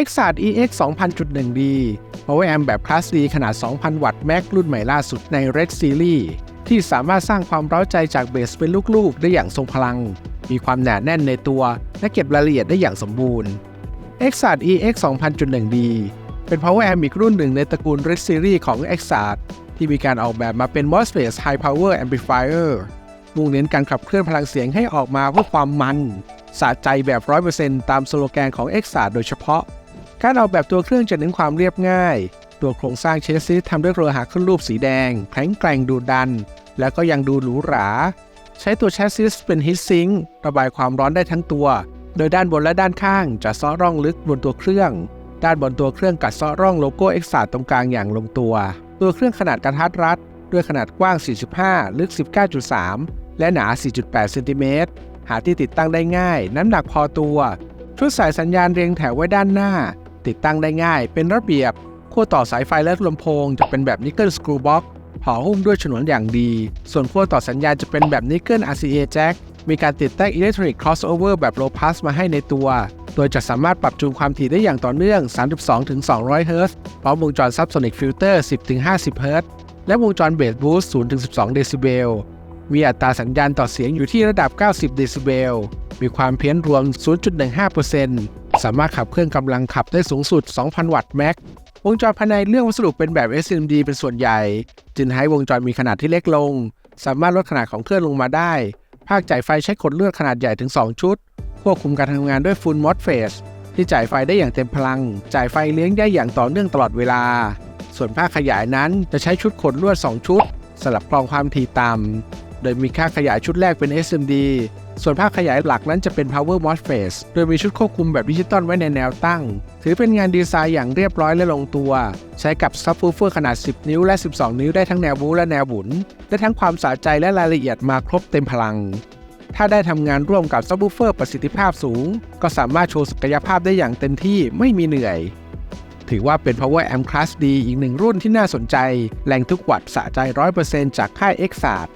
e x a t EX 2000.1D Power Amp แบบคลาส D ขนาด 2,000 วัตต์แม็กรุ่นใหม่ล่าสุดใน Red Series ที่สามารถสร้างความเร้าใจจากเบสเป็นลูกๆ ได้อย่างทรงพลัง มีความหนาแน่นในตัว และเก็บรายละเอียดได้อย่างสมบูรณ์ e x a t EX 2000.1D เป็น Power Amp อีกรุ่นหนึ่งในตระกูล Red Series ของ e x a t ที่มีการออกแบบมาเป็น MOSFET High Power Amplifier มุ่งเน้นการขับเคลื่อนพลังเสียงให้ออกมาเพื่อความมันสะใจแบบ 100%ตามสโลแกนของ e x a t โดยเฉพาะ การออกแบบตัวเครื่องจะเน้นความเรียบง่าย ตัวโครงสร้างเชสซิสทำด้วยโลหะขึ้นรูปสีแดงแข็งแกร่งดูดัน แล้วก็ยังดูหรูหรา ใช้ตัวแชสซิสเป็นฮิตซิงค์ระบายความร้อนได้ทั้งตัว โดยด้านบนและด้านข้างจะซ้อร่องลึกบนตัวเครื่อง ด้านบนตัวเครื่องกัดซ้อร่องโลโก้เอ็กซ์ตรงกลางอย่างลงตัว ตัวเครื่องขนาดกระทัดรัด ด้วยขนาดกว้าง 45 ลึก 19.3 และหนา 4.8 เซนติเมตร หาที่ติดตั้งได้ง่าย น้ำหนักพอตัวชุดสายสัญญาณเรียงแถวไว้ด้านหน้า ติดตั้งได้ง่าย เป็นระเบียบขั้วต่อสายไฟและลำโพง จะเป็นแบบนิกเกิลสกรูบ็อกห่อหุ้มด้วยฉนวนอย่างดี ส่วนขั้วต่อสัญญาณจะเป็นแบบนิกเกิล RCA Jack มีการติดตั้ง Electronic Crossover แบบ Low Pass มาให้ในตัว โดยจะสามารถปรับจูนความถี่ได้อย่างต่อเนื่อง 32-200 Hz พร้อมวงจร Subsonic Filter 10-50 Hz และวงจร Bass Boost 0-12 เดซิเบล มีอัตราสัญญาณต่อเสียงอยู่ที่ระดับ 90 เดซิเบล มีความเพี้ยนรวม 0.15% สามารถขับเคลื่อนกำลังขับได้สูงสุด 2,000 วัตต์แม็กวงจรภายในเรื่องวัสดุเป็นแบบ SMD เป็นส่วนใหญ่ จึงให้วงจรมีขนาดที่เล็กลง สามารถลดขนาดของเครื่องลงมาได้ ภาคจ่ายไฟใช้ขดเลือดขนาดใหญ่ถึง 2 ชุด ควบคุมการทำงานด้วย Full MOSFET ที่จ่ายไฟได้อย่างเต็มพลัง จ่ายไฟเลี้ยงได้อย่างต่อเนื่องตลอดเวลา ส่วนภาคขยายนั้นจะใช้ชุดขดลวด 2 ชุดสลับกรองความถี่ต่ำโดยมีค่าขยายชุดแรกเป็น SMD ส่วนภาคขยายหลักนั้นจะเป็น Power MOSFET โดยมีชุดควบคุมแบบดิจิตอลไว้ในแนวตั้ง ถือเป็นงานดีไซน์อย่างเรียบร้อยและลงตัว ใช้กับซับ w ูเฟอร์ขนาด 10 นิ้วและ 12 นิ้วได้ทั้งแนวบูและแนวบุนได้ทั้งความสะใจและรายละเอียดมาครบเต็มพลัง ถ้าได้ทำงานร่วมกับซับ w ูเฟอร์ประสิทธิภาพสูง ก็สามารถโชว์ศักยภาพได้อย่างเต็มที่ไม่มีเหนื่อยถือว่าเป็น Power Amp Class D อีกหนึ่งรุ่นที่น่าสนใจ แรงทุกวัตต์สะใจ 100%จากค่าย e x a t